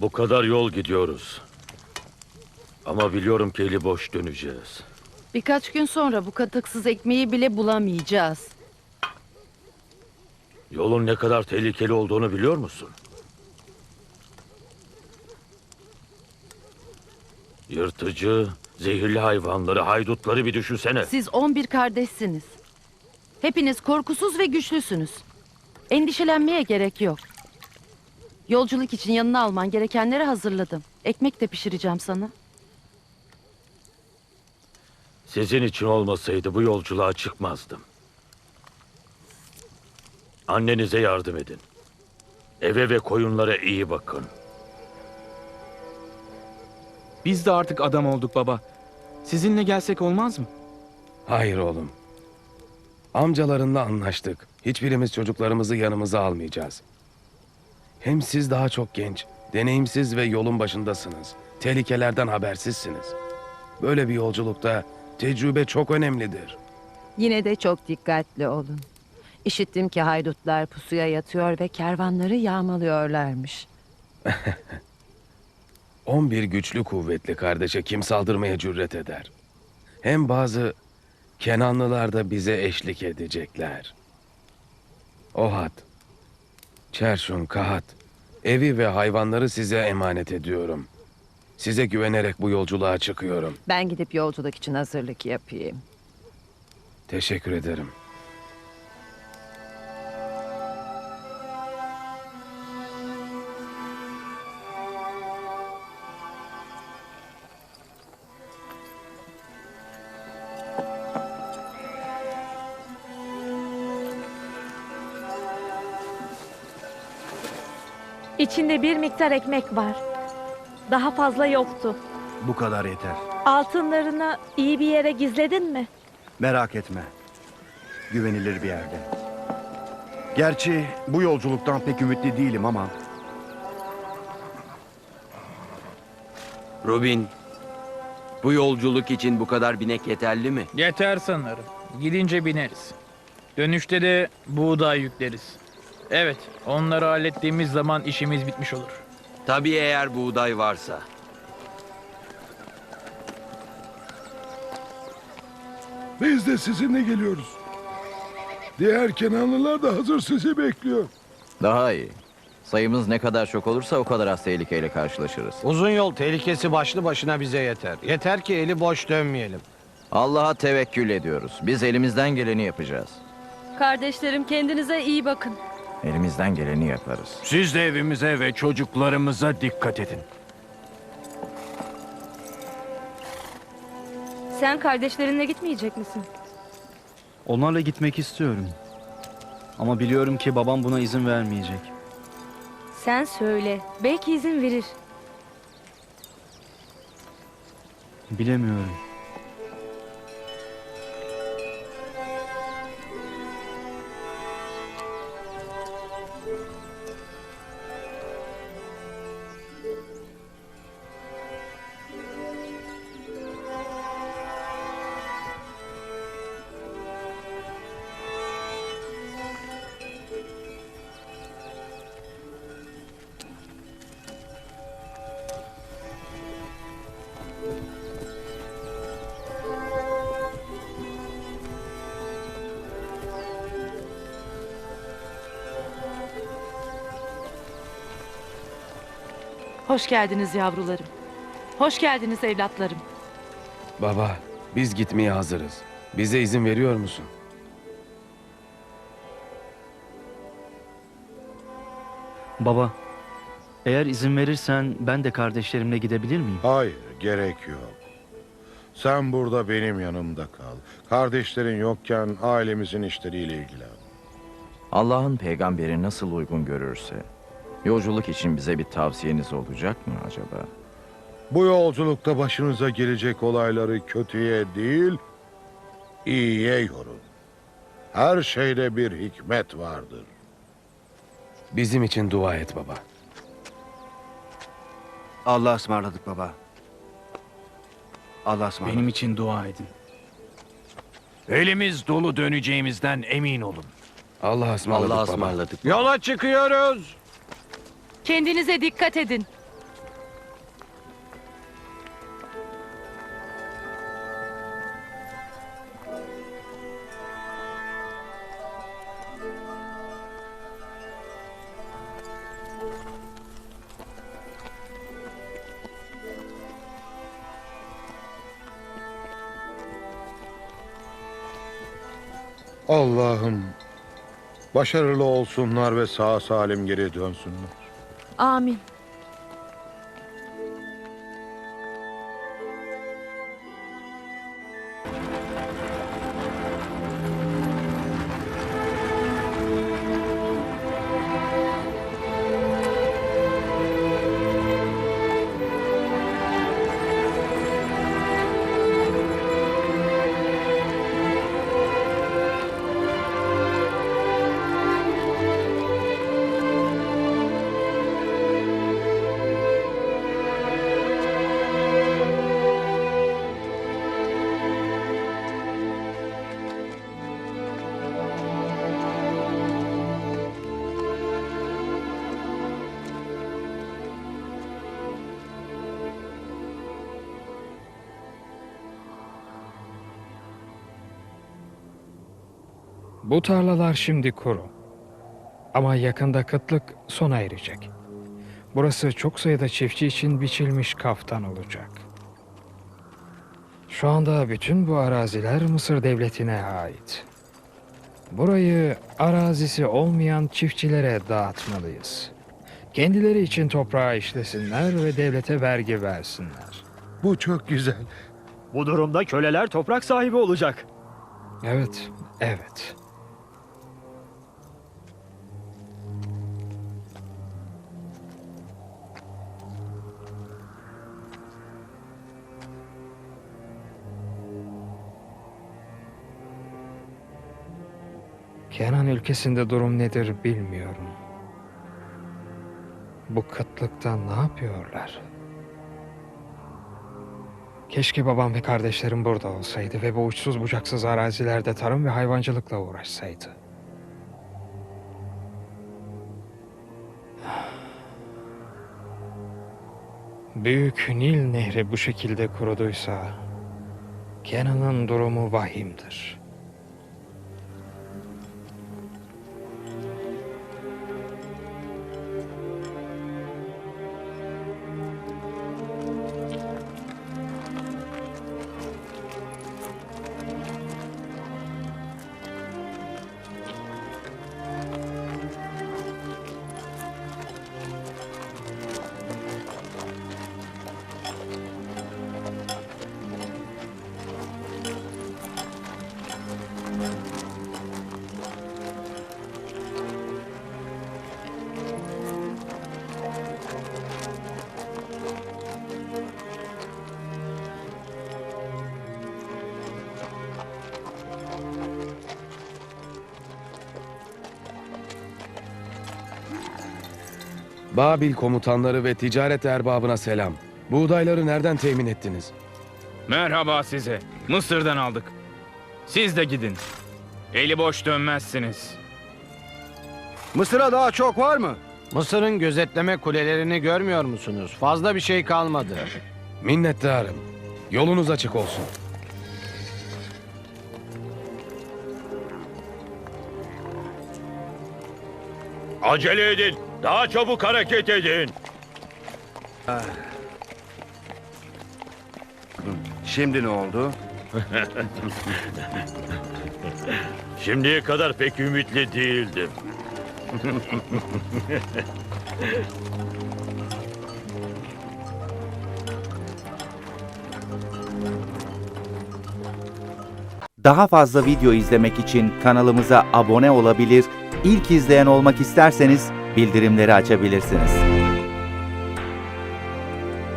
Bu kadar yol gidiyoruz. Ama biliyorum ki eli boş döneceğiz. Birkaç gün sonra bu katıksız ekmeği bile bulamayacağız. Yolun ne kadar tehlikeli olduğunu biliyor musun? Yırtıcı, zehirli hayvanları, haydutları bir düşünsene. Siz 11 kardeşsiniz. Hepiniz korkusuz ve güçlüsünüz. Endişelenmeye gerek yok. Yolculuk için yanına alman gerekenleri hazırladım. Ekmek de pişireceğim sana. Sizin için olmasaydı bu yolculuğa çıkmazdım. Annenize yardım edin. Eve ve koyunlara iyi bakın. Biz de artık adam olduk baba. Sizinle gelsek olmaz mı? Hayır oğlum. Amcalarınla anlaştık. Hiçbirimiz çocuklarımızı yanımıza almayacağız. Hem siz daha çok genç, deneyimsiz ve yolun başındasınız. Tehlikelerden habersizsiniz. Böyle bir yolculukta tecrübe çok önemlidir. Yine de çok dikkatli olun. İşittim ki haydutlar pusuya yatıyor ve kervanları yağmalıyorlarmış. 11 güçlü kuvvetli kardeşe kim saldırmaya cüret eder? Hem bazı Kenanlılar da bize eşlik edecekler. Ohat, Çerşun, Kahat, evi ve hayvanları size emanet ediyorum. Size güvenerek bu yolculuğa çıkıyorum. Ben gidip yolculuk için hazırlık yapayım. Teşekkür ederim. İçinde bir miktar ekmek var. Daha fazla yoktu. Bu kadar yeter. Altınlarını iyi bir yere gizledin mi? Merak etme. Güvenilir bir yerde. Gerçi bu yolculuktan pek ümitli değilim ama Robin, bu yolculuk için bu kadar binek yeterli mi? Yeter sanırım. Gidince bineriz. Dönüşte de buğday yükleriz. Evet, onları hallettiğimiz zaman işimiz bitmiş olur. Tabii eğer buğday varsa. Biz de sizinle geliyoruz. Diğer Kenanlılar da hazır sizi bekliyor. Daha iyi. Sayımız ne kadar çok olursa o kadar az tehlikeyle karşılaşırız. Uzun yol tehlikesi başlı başına bize yeter. Yeter ki eli boş dönmeyelim. Allah'a tevekkül ediyoruz. Biz elimizden geleni yapacağız. Kardeşlerim kendinize iyi bakın. Elimizden geleni yaparız. Siz de evimize ve çocuklarımıza dikkat edin. Sen kardeşlerinle gitmeyecek misin? onlarla gitmek istiyorum. Ama biliyorum ki babam buna izin vermeyecek. Sen söyle. Belki izin verir. Bilemiyorum. Hoş geldiniz yavrularım. Hoş geldiniz evlatlarım. Baba, biz gitmeye hazırız. Bize izin veriyor musun? Baba, eğer izin verirsen ben de kardeşlerimle gidebilir miyim? Hayır, gerek yok. Sen burada benim yanımda kal. Kardeşlerin yokken ailemizin işleriyle ilgilen. Allah'ın peygamberi nasıl uygun görürse. Yolculuk için bize bir tavsiyeniz olacak mı acaba? Bu yolculukta başınıza gelecek olayları kötüye değil, iyiye yorun. Her şeyde bir hikmet vardır. Bizim için dua et baba. Allah'a ısmarladık baba. Allah'a ısmarladık. Benim için dua edin. Elimiz dolu döneceğimizden emin olun. Allah'a ısmarladık Allah'a baba. ısmarladık. Yola çıkıyoruz. Kendinize dikkat edin. Allah'ım başarılı olsunlar ve sağ salim geri dönsünler. Amin. Bu tarlalar şimdi kuru. Ama yakında kıtlık sona erecek. Burası çok sayıda çiftçi için biçilmiş kaftan olacak. Şu anda bütün bu araziler Mısır devletine ait. Burayı arazisi olmayan çiftçilere dağıtmalıyız. Kendileri için toprağı işlesinler ve devlete vergi versinler. Bu çok güzel. Bu durumda köleler toprak sahibi olacak. Evet, evet. Kenan ülkesinde durum nedir bilmiyorum. Bu kıtlıkta ne yapıyorlar? Keşke babam ve kardeşlerim burada olsaydı ve bu uçsuz bucaksız arazilerde tarım ve hayvancılıkla uğraşsaydı. Büyük Nil Nehri bu şekilde kuruduysa, Kenan'ın durumu vahimdir. Babil komutanları ve ticaret erbabına selam. Buğdayları nereden temin ettiniz? Merhaba size. Mısır'dan aldık. Siz de gidin. Eli boş dönmezsiniz. Mısır'a daha çok var mı? Mısır'ın gözetleme kulelerini görmüyor musunuz? Fazla bir şey kalmadı. Minnettarım. Yolunuz açık olsun. Acele edin. Daha çabuk hareket edin. Şimdi ne oldu? Şimdiye kadar pek ümitli değildim. Daha fazla video izlemek için kanalımıza abone olabilir, ilk izleyen olmak isterseniz bildirimleri açabilirsiniz.